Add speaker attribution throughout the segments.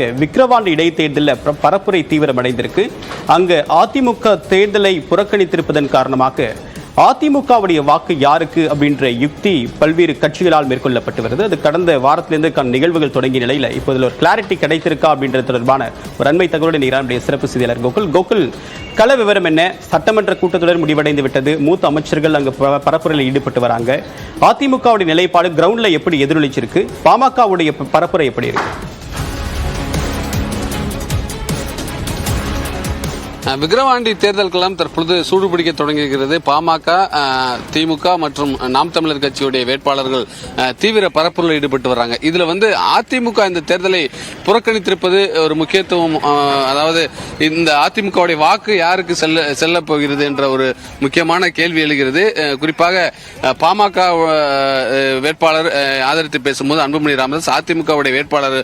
Speaker 1: காரணமாக விக்கிரவாண்டி இடைத்தேர்தலில் பரப்புரை தீவிரமடைந்திருக்கு. அங்கு அதிமுக தேர்தலை புறக்கணித்திருப்பதன் காரணமாக அதிமுகவுடைய வாக்கு யாருக்கு அப்படின்ற யுக்தி பல்வேறு கட்சிகளால் மேற்கொள்ளப்பட்டு வருது. அது கடந்த வாரத்திலிருந்து நிகழ்வுகள் தொடங்கிய நிலையில இப்போ ஒரு கிளாரிட்டி கிடைத்திருக்கா அப்படின்றது தொடர்பான ஒரு அண்மை தகவலுடன் ஈரானுடைய சிறப்பு செய்தியாளர் கோகுல். கோகுல் கள விவரம் என்ன? சட்டமன்ற கூட்டத்தொடர் முடிவடைந்து விட்டது. மூத்த அமைச்சர்கள் அங்கு பரப்புரையில் ஈடுபட்டு வராங்க. அதிமுகவுடைய நிலைப்பாடு கிரவுண்ட்ல எப்படி எதிரொலிச்சிருக்கு? பாமகவுடைய பரப்புரை எப்படி இருக்கு?
Speaker 2: விக்கிரவாண்டி தேர்தல் களம் தற்பொழுது சூடுபிடிக்க தொடங்கியிருக்கிறது பாமக திமுக மற்றும் நாம் தமிழர் கட்சியுடைய வேட்பாளர்கள் தீவிர பரப்புரையில் ஈடுபட்டு வராங்க இதுல வந்து அதிமுக இந்த தேர்தலை புறக்கணித்திருப்பது ஒரு முக்கியத்துவம் அதாவது இந்த அதிமுகவுடைய வாக்கு யாருக்கு செல்ல செல்ல போகிறது என்ற ஒரு முக்கியமான கேள்வி எழுகிறது. குறிப்பாக பாமக வேட்பாளர் ஆதரித்து பேசும்போது அன்புமணி ராமதாஸ் அதிமுகவுடைய வேட்பாளர்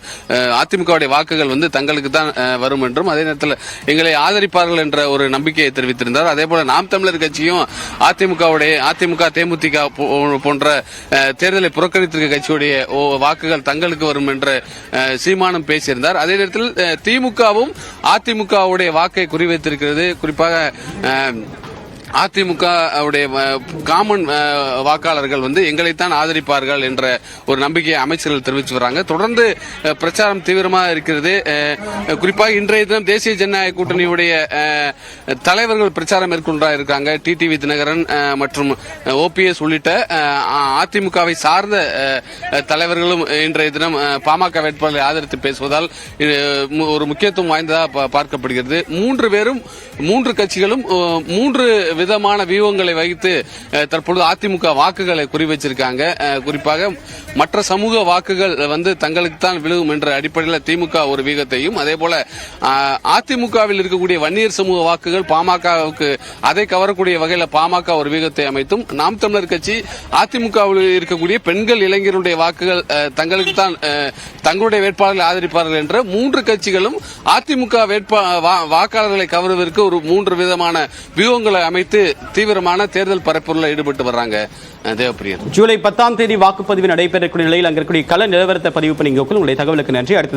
Speaker 2: அதிமுகவுடைய வாக்குகள் வந்து தங்களுக்கு தான் வரும் என்றும் அதே நேரத்தில் எங்களை ஆதரிப்பார்கள் என்ற ஒரு நம்பிக்கையை தெரிவித்திருந்தார். அதே போல நாம் தமிழர் கட்சியும் அதிமுகவுடைய அதிமுக தேமுதிக போ- போன்ற தேர்தலை புறக்கணித்திருக்க கட்சியுடைய வாக்குகள் தங்களுக்கு வரும் என்ற சீமானம் பேசியிருந்தார். அதே நேரத்தில் திமுகவும் அதிமுகவுடைய வாக்கை குறிவைத்திருக்கிறது. குறிப்பாக அஹ், அதிமுக உடைய காமன் வாக்காளர்கள் வந்து எங்களைத்தான் ஆதரிப்பார்கள் என்ற ஒரு நம்பிக்கையை அமைச்சர்கள் தெரிவித்து வராங்க தொடர்ந்து பிரச்சாரம் தீவிரமாக இருக்கிறது. குறிப்பாக இன்றைய தினம் தேசிய ஜனநாயக கூட்டணியுடைய தலைவர்கள் பிரச்சாரம் மேற்கொண்டா இருக்காங்க. டிடிவி தினகரன் மற்றும் ஓபிஎஸ் உள்ளிட்ட அதிமுகவை சார்ந்த தலைவர்களும் இன்றைய தினம் பாமக வேட்பாளரை ஆதரித்து பேசுவதால் மு- ஒரு முக்கியத்துவம் வாய்ந்ததாக பா- பார்க்கப்படுகிறது. மூன்று பேரும் மூன்று கட்சிகளும் மூன்று விதமான வியூகங்களை வைத்து தற்பொழுது அதிமுக வாக்குகளை குறி வச்சிருக்காங்க குறிப்பாக மற்ற சமூக வாக்குகள் வந்து தங்களுக்கு தான் விழுகும் என்ற அடிப்படையில் திமுக ஒரு வீகத்தையும் அதே போல அதிமுகவில் இருக்கக்கூடிய வன்னியர் சமூக வாக்குகள் பாமகவுக்கு அதை கவரக்கூடிய வகையில் பாமக ஒரு வீகத்தை அமைத்தும் நாம் தமிழர் கட்சி அதிமுகவில் இருக்கக்கூடிய பெண்கள் இளைஞருடைய வாக்குகள் தங்களுக்கு தான் தங்களுடைய வேட்பாளர்களை ஆதரிப்பார்கள் என்ற மூன்று கட்சிகளும் அதிமுக வேட்பா வா- வாக்காளர்களை கவருவதற்கு ஒரு மூன்று விதமான வியூகங்களை அமைத்து தீவிரமான தேர்தல் பரப்புரையில் ஈடுபட்டு வர்றாங்க தேவப்பிரியன்
Speaker 1: ஜூலை பத்தாம் தேதி வாக்குப்பதிவு நடைபெறக்கூடிய நிலையில் அங்க இருக்கக்கூடிய கள நிலவரத்தை பதிவு பண்ணி உங்களுடைய தகவலுக்கு நன்றி. அடுத்தது